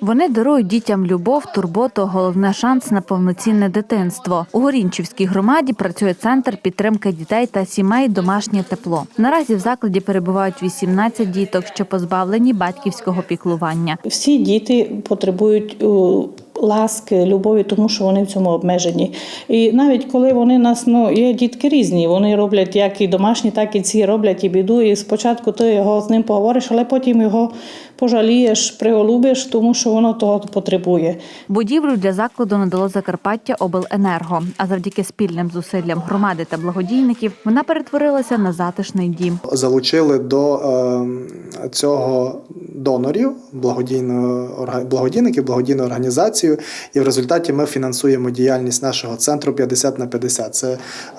Вони дарують дітям любов, турботу, головне шанс на повноцінне дитинство. У Горінчівській громаді працює центр підтримки дітей та сімей домашнє тепло. Наразі в закладі перебувають 18 діток, що позбавлені батьківського піклування. Всі діти потребують о, ласки, любові, тому що вони в цьому обмежені. І навіть коли вони нас, ну є дітки різні, вони роблять як і домашні, так і ці роблять і біду. І спочатку ти його з ним поговориш, але потім його пожалієш, приголубиш, тому що воно того потребує. Будівлю для закладу надало Закарпаття Обленерго. А завдяки спільним зусиллям громади та благодійників вона перетворилася на затишний дім. залучили до е, цього донорів, благодійників, благодійну організацію. І в результаті ми фінансуємо діяльність нашого центру 50 на 50. Це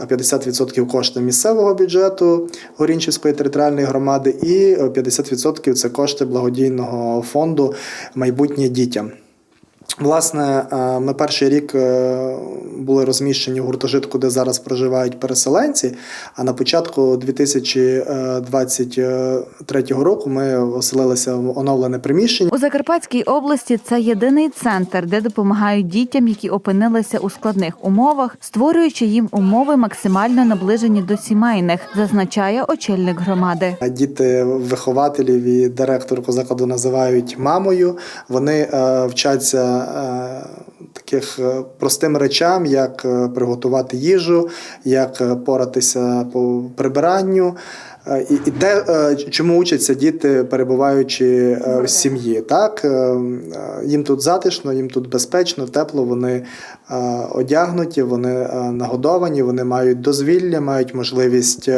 50% кошти місцевого бюджету Горінчівської територіальної громади, і 50% це кошти благодійного фонду майбутнє дітям. Власне, е, ми перший рік е, були розміщені в гуртожитку, де зараз проживають переселенці. А на початку 2023 року ми оселилися в оновлене приміщення. У Закарпатській області це єдиний центр, де допомагають дітям, які опинилися у складних умовах, створюючи їм умови максимально наближені до сімейних, зазначає очільник громади. Діти вихователів і директорку закладу називають мамою. Вони е, вчаться е, таких е, простим речам, як е, приготувати їжу, як е, поратися по прибиранню. Е, І, і де е, чому учаться діти, перебуваючи е, в сім'ї? Так їм тут затишно, їм тут безпечно, тепло. Вони одягнуті, вони нагодовані, вони мають дозвілля, мають можливість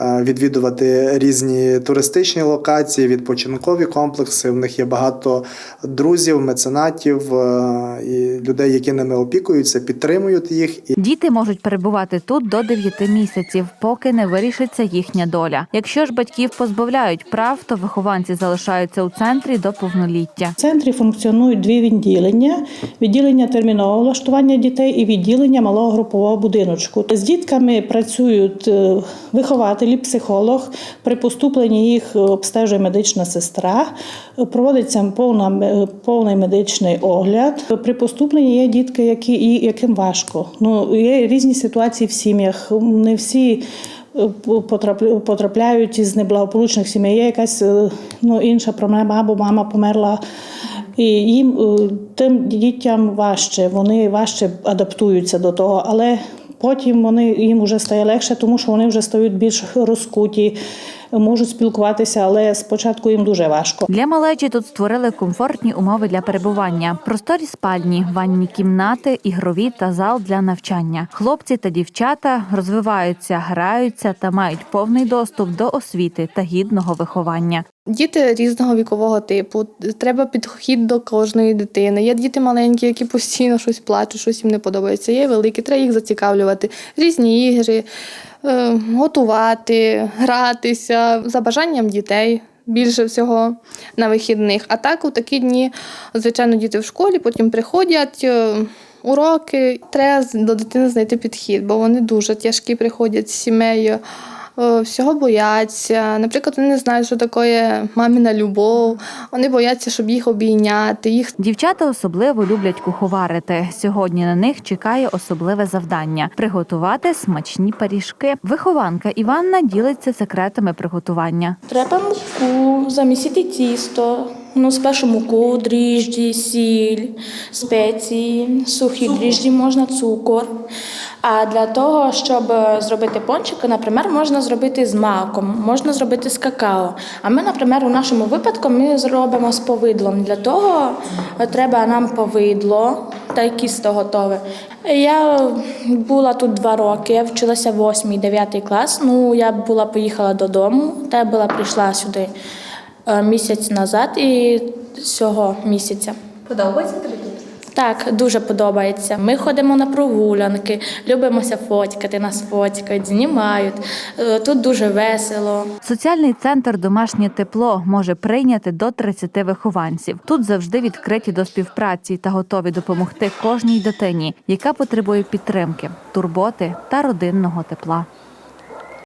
відвідувати різні туристичні локації, відпочинкові комплекси. В них є багато друзів, меценатів і людей, які ними опікуються, підтримують їх. Діти можуть перебувати тут до 9 місяців, поки не вирішиться їхня доля. Якщо ж батьків позбавляють прав, то вихованці залишаються у центрі до повноліття. В центрі функціонують дві відділення: відділення термінового влаштування дітей і відділення малого групового будиночку. З дітками працюють е, вихователі, психолог. При поступленні їх обстежує медична сестра. Проводиться повна, повний медичний огляд. При поступленні є дітки, які і яким важко. Ну є різні ситуації в сім'ях. Не всі е, потрапляють із неблагополучних сімей. Є якась е, ну, інша проблема, або мама померла. І їм е, тим дітям важче, вони важче адаптуються до того, але потім вони їм вже стає легше, тому що вони вже стають більш розкуті, можуть спілкуватися, але спочатку їм дуже важко. Для малечі тут створили комфортні умови для перебування: просторі спальні, ванні кімнати, ігрові та зал для навчання. Хлопці та дівчата розвиваються, граються та мають повний доступ до освіти та гідного виховання. Діти різного вікового типу, треба підхід до кожної дитини. Є діти маленькі, які постійно щось плачуть, щось їм не подобається. Є великі, треба їх зацікавлювати. Різні ігри, готувати, гратися за бажанням дітей. Більше всього на вихідних. А так у такі дні, звичайно, діти в школі, потім приходять. е, Уроки треба до дитини знайти підхід, бо вони дуже тяжкі приходять з сімею е, всього бояться. Наприклад, вони не знають, що таке маміна любов. Вони бояться, щоб їх обійняти. Їх Дівчата особливо люблять куховарити. Сьогодні на них чекає особливе завдання приготувати смачні пиріжки. Вихованка Іванна ділиться секретами приготування. Треба муку, замісити тісто. Ну, спершу муку, дріжджі, сіль, спеції, сухі дріжджі, можна цукор. А для того, щоб е, зробити пончики, наприклад, можна зробити з маком, можна зробити з какао. А ми, наприклад, у нашому випадку ми зробимо з повидлом. Для того е, треба нам повидло та кісто готове. Я була тут два роки, я вчилася 8-9 клас. Ну, я була поїхала додому, та я була прийшла сюди е, місяць назад і цього місяця. Подобається тобі? Так, дуже подобається. Ми ходимо на прогулянки, любимося фоткати, нас фоткають, знімають. Е, Тут дуже весело. Соціальний центр Домашнє тепло може прийняти до 30 вихованців. Тут завжди відкриті до співпраці та готові допомогти кожній дитині, яка потребує підтримки, турботи та родинного тепла.